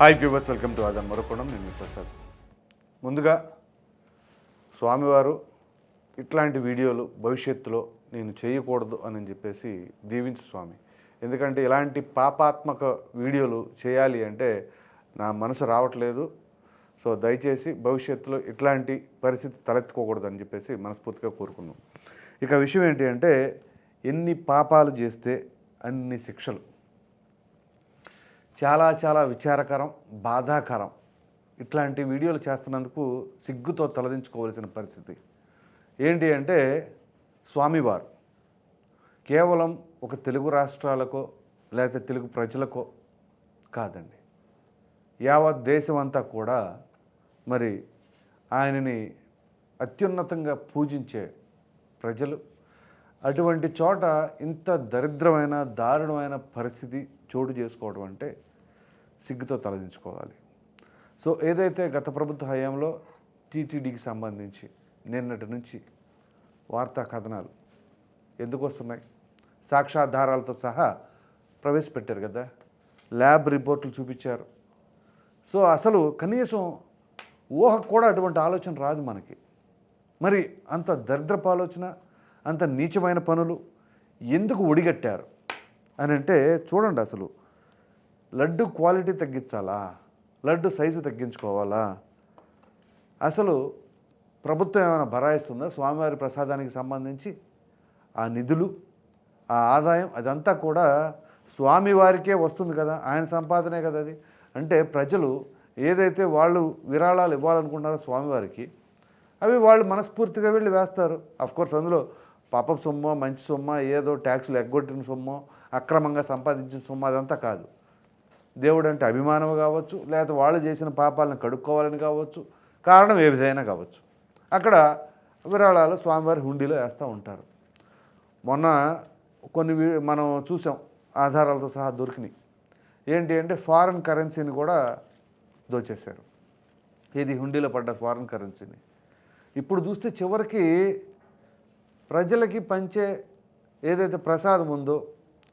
Hi viewers welcome to ఆదం మరొకడం నేను ప్రసాద్. ముందుగా స్వామివారు ఇట్లాంటి వీడియోలు భవిష్యత్తులో నేను చేయకూడదు అని చెప్పేసి దీవించు స్వామి. ఎందుకంటే ఇలాంటి పాపాత్మక వీడియోలు చేయాలి అంటే నా మనసు రావట్లేదు. సో దయచేసి భవిష్యత్తులో ఇట్లాంటి పరిస్థితి తలెత్తుకోకూడదు అని చెప్పేసి మనస్ఫూర్తిగా కోరుకున్నాం ఇక విషయం ఏంటి అంటే ఎన్ని పాపాలు చేస్తే అన్ని శిక్షలు. చాలా చాలా విచారకరం బాధాకరం. ఇట్లాంటి వీడియోలు చేస్తున్నందుకు సిగ్గుతో తలదించుకోవలసిన పరిస్థితి. ఏంటి అంటే స్వామివారు కేవలం ఒక తెలుగు రాష్ట్రాలకో లేకపోతే తెలుగు ప్రజలకో కాదండి. యావత్ దేశం అంతా కూడా మరి ఆయనని అత్యున్నతంగా పూజించే ప్రజలు. అటువంటి చోట ఇంత దరిద్రమైన దారుణమైన పరిస్థితి చోటు చేసుకోవడం అంటే సిగ్గుతో తలదించుకోవాలి. సో ఏదైతే గత ప్రభుత్వ హయాంలో టీటీడీకి సంబంధించి నిన్నటి నుంచి వార్తా కథనాలు ఎందుకు వస్తున్నాయి? సాక్ష్యాధారాలతో సహా ప్రవేశపెట్టారు కదా. ల్యాబ్ రిపోర్ట్లు చూపించారు. సో అసలు కనీసం ఊహకు కూడా అటువంటి ఆలోచన రాదు మనకి. మరి అంత దరిద్రపు ఆలోచన అంత నీచమైన పనులు ఎందుకు ఒడిగట్టారు? అని అంటే చూడండి అసలు. లడ్డు క్వాలిటీ తగ్గించాలా? లడ్డు సైజు తగ్గించుకోవాలా? అసలు ప్రభుత్వం ఏమైనా బరాయిస్తుందా స్వామివారి ప్రసాదానికి సంబంధించి ఆ నిధులు ఆ ఆదాయం అదంతా కూడా స్వామివారికే వస్తుంది కదా? ఆయన సంపాదనే కదా అది? అంటే ప్రజలు ఏదైతే వాళ్ళు విరాళాలు ఇవ్వాలనుకుంటున్నారో స్వామివారికి అవి వాళ్ళు మనస్ఫూర్తిగా వెళ్ళి వేస్తారు. కోర్స్ అందులో పాప సొమ్మో మంచి సొమ్మ ఏదో ట్యాక్సులు ఎగ్గొట్టిన సొమ్మో అక్రమంగా సంపాదించిన సొమ్ము అదంతా కాదు. దేవుడు అంటే అభిమానం కావచ్చు లేకపోతే వాళ్ళు చేసిన పాపాలను కడుక్కోవాలని కావచ్చు కారణం ఏ విధైనా కావచ్చు. అక్కడ విరాళాలు స్వామివారి హుండీలో వేస్తూ ఉంటారు. మొన్న కొన్ని మనం చూసాం ఆధారాలతో సహా దొరికినాయి. ఏంటి అంటే ఫారెన్ కరెన్సీని కూడా దోచేశారు. ఇది హుండీలో పడ్డ ఫారెన్ కరెన్సీని ఇప్పుడు చూస్తే చివరికి ప్రజలకి పంచే ఏదైతే ప్రసాదం ఉందో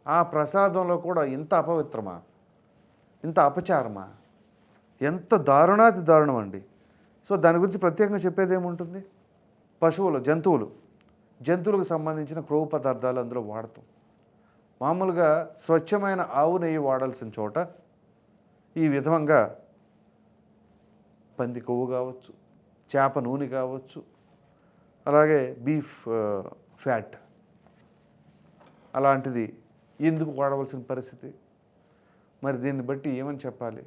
ఆ ప్రసాదంలో కూడా ఇంత అపవిత్రమా? ఇంత అపచారమా? ఎంత దారుణాతి దారుణం అండి. సో దాని గురించి ప్రత్యేకంగా చెప్పేది ఏముంటుంది? పశువులు జంతువులు. జంతువులకు సంబంధించిన క్రొవ్వు పదార్థాలు అందులో వాడతాం. మామూలుగా స్వచ్ఛమైన ఆవు నెయ్యి వాడాల్సిన చోట ఈ విధంగా పంది కొవ్వు కావచ్చు చేప నూనె కావచ్చు అలాగే బీఫ్ ఫ్యాట్ అలాంటిది ఎందుకు వాడవలసిన పరిస్థితి? మరి దీన్ని బట్టి ఏమని చెప్పాలి?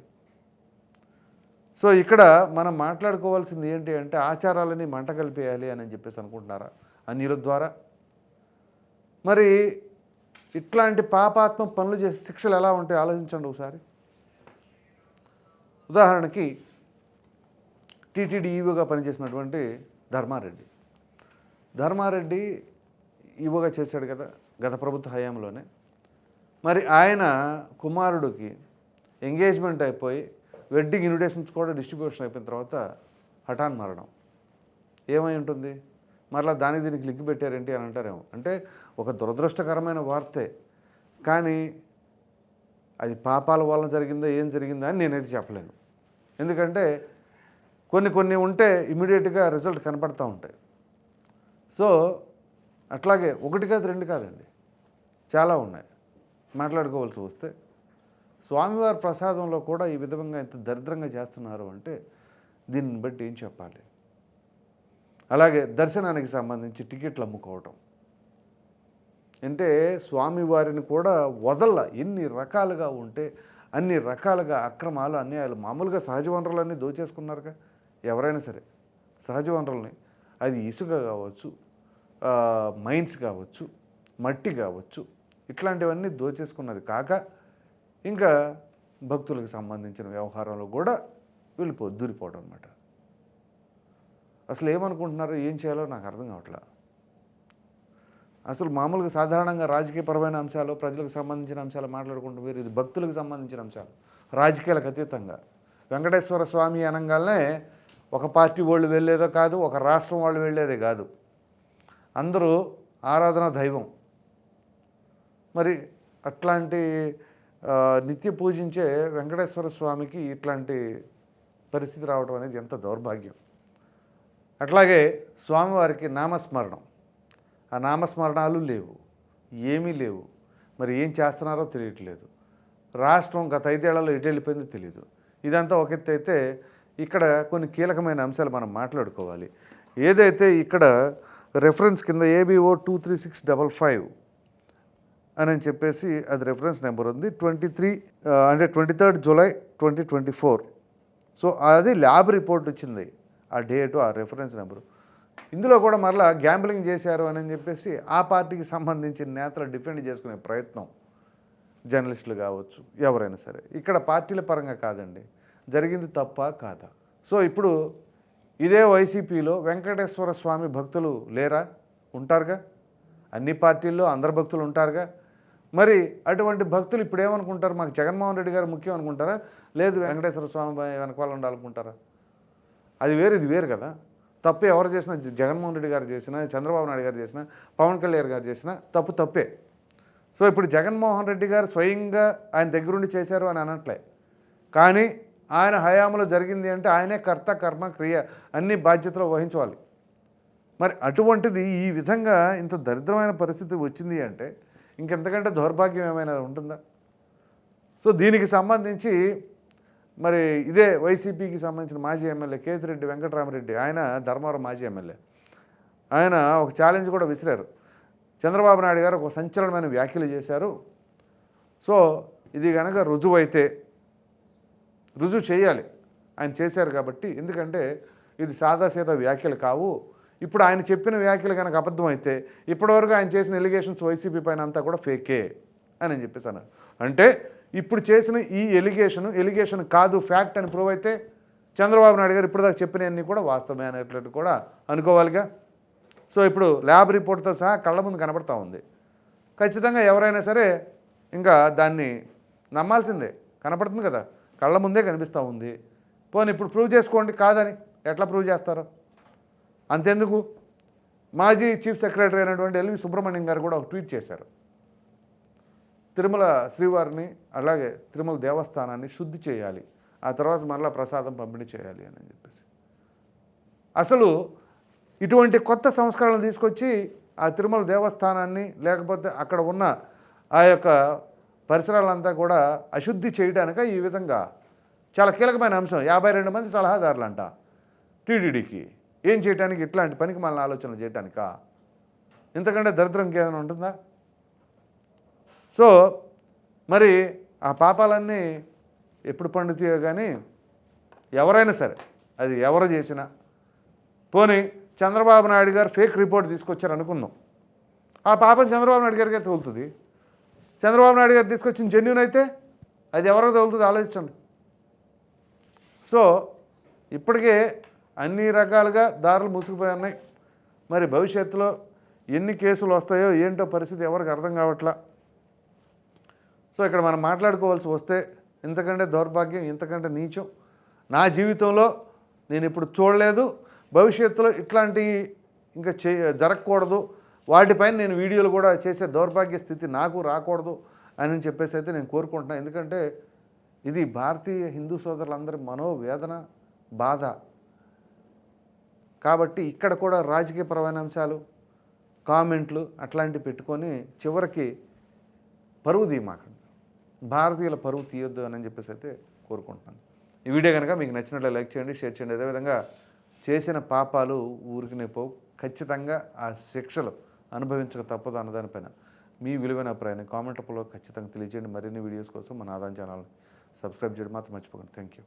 సో ఇక్కడ మనం మాట్లాడుకోవాల్సింది ఏంటి అంటే ఆచారాలని మంట కలిపేయాలి అని చెప్పేసి అనుకుంటున్నారా? అన్యుల ద్వారా? మరి ఇట్లాంటి పాపాత్మ పనులు చేసే శిక్షలు ఎలా ఉంటాయి? ఆలోచించండి ఒకసారి. ఉదాహరణకి టీటీడీ ఈవోగా పనిచేసినటువంటి ధర్మారెడ్డి. ధర్మారెడ్డి ఈవోగా చేశాడు కదా గత ప్రభుత్వ హయాంలోనే. మరి ఆయన కుమారుడికి ఎంగేజ్మెంట్ అయిపోయి వెడ్డింగ్ ఇన్విటేషన్స్ కూడా డిస్ట్రిబ్యూషన్ అయిపోయిన తర్వాత హఠాన్ మరణం. ఏమై ఉంటుంది? మరలా దానికి దీనికి లింక్ పెట్టారేంటి అని అంటారేమో. అంటే ఒక దురదృష్టకరమైన వార్తే. కానీ అది పాపాల వల్ల జరిగిందా? ఏం జరిగిందా? అని నేనైతే చెప్పలేను. ఎందుకంటే కొన్ని కొన్ని ఉంటే ఇమీడియట్గా రిజల్ట్ కనపడతా ఉంటాయి. సో అట్లాగే ఒకటి కాదు రెండు కాదండి. చాలా ఉన్నాయి. మాట్లాడుకోవాల్సి వస్తే స్వామివారి ప్రసాదంలో కూడా ఈ విధంగా ఇంత దరిద్రంగా చేస్తున్నారు అంటే దీన్ని బట్టి ఏం చెప్పాలి? అలాగే దర్శనానికి సంబంధించి టికెట్లు అమ్ముకోవటం. అంటే స్వామివారిని కూడా వదల ఎన్ని రకాలుగా ఉంటే అన్ని రకాలుగా అక్రమాలు అన్యాయాలు మామూలుగా సహజ వనరులన్నీ దోచేసుకున్నారుగా? ఎవరైనా సరే. సహజ వనరుల్ని అది ఇసుక కావచ్చు మైన్స్ కావచ్చు మట్టి కావచ్చు ఇట్లాంటివన్నీ దోచేసుకున్నది కాక ఇంకా భక్తులకు సంబంధించిన వ్యవహారంలో కూడా వెళ్ళిపో దూరిపోవడం అనమాట అసలు ఏమనుకుంటున్నారో ఏం చేయాలో నాకు అర్థం కావట్లా. అసలు మామూలుగా సాధారణంగా రాజకీయపరమైన అంశాలు ప్రజలకు సంబంధించిన అంశాలు మాట్లాడుకుంటూ మీరు ఇది భక్తులకు సంబంధించిన అంశాలు రాజకీయాలకు అతీతంగా. వెంకటేశ్వర స్వామి అనగానే ఒక పార్టీ వాళ్ళు వెళ్ళేదో కాదు ఒక రాష్ట్రం వాళ్ళు వెళ్ళేదే కాదు. అందరూ ఆరాధన దైవం. మరి అట్లాంటి నిత్య పూజించే వెంకటేశ్వర స్వామికి ఇట్లాంటి పరిస్థితి రావడం అనేది ఎంత దౌర్భాగ్యం. అట్లాగే స్వామివారికి నామస్మరణం. ఆ నామస్మరణాలు లేవు. ఏమీ లేవు. మరి ఏం చేస్తున్నారో తెలియట్లేదు. రాష్ట్రం గత ఐదేళ్ళలో ఎటు వెళ్ళిపోయిందో తెలియదు ఇదంతా ఒక ఎత్తు అయితే ఇక్కడ కొన్ని కీలకమైన అంశాలు మనం మాట్లాడుకోవాలి. ఏదైతే ఇక్కడ రెఫరెన్స్ కింద ABO two three six double five అని చెప్పేసి అది రెఫరెన్స్ నెంబర్ ఉంది. ట్వంటీ త్రీ అంటే twenty third July twenty twenty four so అది ల్యాబ్ రిపోర్ట్ వచ్చింది. ఆ డేటు ఆ రెఫరెన్స్ నెంబరు ఇందులో కూడా మరలా గ్యాంబ్లింగ్ చేశారు అని చెప్పేసి ఆ పార్టీకి సంబంధించిన నేతలు డిఫెండ్ చేసుకునే ప్రయత్నం జర్నలిస్టులు కావచ్చు ఎవరైనా సరే. ఇక్కడ పార్టీల పరంగా కాదండి. జరిగింది తప్ప కాదా? సో ఇప్పుడు ఇదే వైసీపీలో వెంకటేశ్వర స్వామి భక్తులు లేరా? ఉంటారుగా? అన్ని పార్టీల్లో అందరు భక్తులు ఉంటారుగా? మరి అటువంటి భక్తులు ఇప్పుడు ఏమనుకుంటారు? మాకు జగన్మోహన్ రెడ్డి గారు ముఖ్యం అనుకుంటారా? లేదు వెంకటేశ్వర స్వామి వెనకాల ఉండాలనుకుంటారా? అది వేరు ఇది వేరు కదా. తప్పు ఎవరు చేసినా జగన్మోహన్ రెడ్డి గారు చేసినా చంద్రబాబు నాయుడు గారు చేసినా పవన్ కళ్యాణ్ గారు చేసినా తప్పు తప్పే. సో ఇప్పుడు జగన్మోహన్ రెడ్డి గారు స్వయంగా ఆయన దగ్గరుండి చేశారు అని అనట్లే. కానీ ఆయన హయాంలో జరిగింది అంటే ఆయనే కర్త కర్మ క్రియ అన్ని బాధ్యతలు వహించాలి మరి అటువంటిది ఈ విధంగా ఇంత దరిద్రమైన పరిస్థితి వచ్చింది అంటే ఇంకెంతకంటే దౌర్భాగ్యం ఏమైనా ఉంటుందా? సో దీనికి సంబంధించి మరి ఇదే వైసీపీకి సంబంధించిన మాజీ ఎమ్మెల్యే కేతిరెడ్డి వెంకటరామరెడ్డి ఆయన ధర్మవరం మాజీ ఎమ్మెల్యే. ఆయన ఒక ఛాలెంజ్ కూడా విసిరారు. చంద్రబాబు నాయుడు గారు ఒక సంచలనమైన వ్యాఖ్యలు చేశారు. సో ఇది కనుక రుజువైతే రుజువు చేయాలి. ఆయన చేశారు కాబట్టి ఎందుకంటే ఇది సాదాసీదా వ్యాఖ్యలు కావు. ఇప్పుడు ఆయన చెప్పిన వ్యాఖ్యలు కనుక అబద్ధం అయితే ఇప్పటివరకు ఆయన చేసిన ఎలిగేషన్స్ వైసీపీ పైన అంతా కూడా ఫేకే అని నేను అంటే ఇప్పుడు చేసిన ఈ ఎలిగేషన్ ఎలిగేషన్ కాదు ఫ్యాక్ట్ అని ప్రూవ్ అయితే చంద్రబాబు నాయుడు గారు ఇప్పటిదాకా చెప్పినవన్నీ కూడా వాస్తవమే అనేటట్టు కూడా అనుకోవాలిగా. సో ఇప్పుడు ల్యాబ్ రిపోర్ట్తో సహా కళ్ళ ముందు కనబడతా ఉంది. ఖచ్చితంగా ఎవరైనా సరే ఇంకా దాన్ని నమ్మాల్సిందే. కనపడుతుంది కదా. కళ్ళ ముందే కనిపిస్తూ ఉంది. పోనీ ఇప్పుడు ప్రూవ్ చేసుకోండి కాదని ఎట్లా ప్రూవ్ చేస్తారో? అంతెందుకు? మాజీ చీఫ్ సెక్రటరీ అయినటువంటి ఎల్వి సుబ్రహ్మణ్యం గారు కూడా ఒక ట్వీట్ చేశారు. తిరుమల శ్రీవారిని అలాగే తిరుమల దేవస్థానాన్ని శుద్ధి చేయాలి. ఆ తర్వాత మరలా ప్రసాదం పంపిణీ చేయాలి అని చెప్పేసి. అసలు ఇటువంటి కొత్త సంస్కరణలు తీసుకొచ్చి ఆ తిరుమల దేవస్థానాన్ని లేకపోతే అక్కడ ఉన్న ఆ యొక్క పరిసరాలంతా కూడా అశుద్ధి చేయడానిక ఈ విధంగా? చాలా కీలకమైన అంశం. యాభై రెండు మంది సలహాదారులంట టీటీడీకి. ఏం చేయడానికి ఇట్లాంటి పనికి మళ్ళీ ఆలోచనలు చేయడానికా ఇంతకంటే దరిద్రం ఇంకేమైనా ఉంటుందా? సో మరి ఆ పాపాలన్నీ ఎప్పుడు పండుతాయో కానీ ఎవరైనా సరే అది ఎవరు చేసినా. పోనీ చంద్రబాబు నాయుడు గారు ఫేక్ రిపోర్ట్ తీసుకొచ్చారు అనుకుందాం. ఆ పాపం చంద్రబాబు నాయుడు గారికే తగులుతుంది. చంద్రబాబు నాయుడు గారు తీసుకొచ్చిన జెన్యున్ అయితే అది ఎవరికి తగులుతుంది? ఆలోచించండి. సో ఇప్పటికే అన్ని రకాలుగా దారులు మూసుకుపోయి ఉన్నాయి. మరి భవిష్యత్తులో ఎన్ని కేసులు వస్తాయో ఏంటో పరిస్థితి ఎవరికి అర్థం కావట్లా? సో ఇక్కడ మనం మాట్లాడుకోవాల్సి వస్తే ఇంతకంటే దౌర్భాగ్యం ఇంతకంటే నీచం. నా జీవితంలో నేను ఇప్పుడు చూడలేదు. భవిష్యత్తులో ఇట్లాంటి ఇంకా చే జరగకూడదు. వాటిపైన నేను వీడియోలు కూడా చేసే దౌర్భాగ్య స్థితి నాకు రాకూడదు అని చెప్పేసి అయితే నేను కోరుకుంటున్నాను ఎందుకంటే ఇది భారతీయ హిందూ సోదరులందరి మనోవేదన బాధ. కాబట్టి ఇక్కడ కూడా రాజకీయపరమైన అంశాలు కామెంట్లు అట్లాంటివి పెట్టుకొని చివరికి పరువు తీయమాకండి. భారతీయుల పరువు తీయొద్దు అని చెప్పేసి అయితే కోరుకుంటున్నాను. ఈ వీడియో కనుక మీకు నచ్చినట్లు లైక్ చేయండి షేర్ చేయండి. అదేవిధంగా చేసిన పాపాలు ఊరికినే పోవు. ఖచ్చితంగా ఆ శిక్షలు అనుభవించక తప్పదు అన్నదానిపైన మీ విలువైన అభిప్రాయాన్ని కామెంట్ రూపంలో ఖచ్చితంగా తెలియజేయండి. మరిన్ని వీడియోస్ కోసం మన ఆదాయం ఛానల్ని సబ్స్క్రైబ్ చేయడం మాత్రం మర్చిపోకండి. Thank you.